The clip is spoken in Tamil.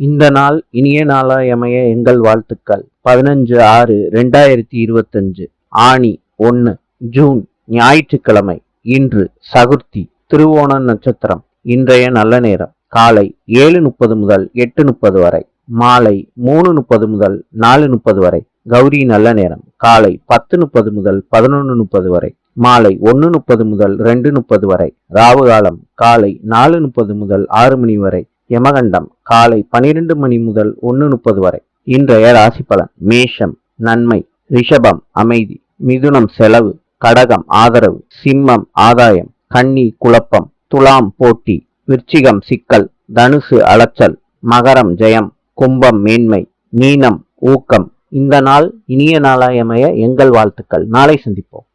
இந்த நாள் இனிய நாளாயமைய எங்கள் வாழ்த்துக்கள். பதினஞ்சு ஆறு ரெண்டாயிரத்தி இருபத்தஞ்சு ஆணி ஒன்று ஜூன் ஞாயிற்றுக்கிழமை இன்று சகுர்த்தி திருவோண நட்சத்திரம் இன்றைய நல்ல நேரம். காலை ஏழு முப்பது முதல் எட்டு முப்பது வரை மாலை மூணு முப்பது முதல் நாலு முப்பது வரை கௌரி நல்ல நேரம். காலை பத்து முப்பது முதல் பதினொன்று முப்பது வரை மாலை ஒன்று முப்பது முதல் ரெண்டு முப்பது வரை ராவு காலம் காலை நாலு முப்பது முதல் ஆறு மணி வரை யமகண்டம் காலை பனிரெண்டு மணி முதல் ஒன்று முப்பது வரை. இன்றைய ராசி பலன் மேஷம் நன்மை ரிஷபம் அமைதி மிதுனம் செலவு கடகம் ஆதரவு சிம்மம் ஆதாயம் கன்னி குழப்பம் துலாம் போட்டி விருச்சிகம் சிக்கல் தனுசு அலைச்சல் மகரம் ஜெயம் கும்பம் மேன்மை மீனம் ஊக்கம். இந்த நாள் இனிய நாளாயமைய எங்கள் வாழ்த்துக்கள். நாளை சந்திப்போம்.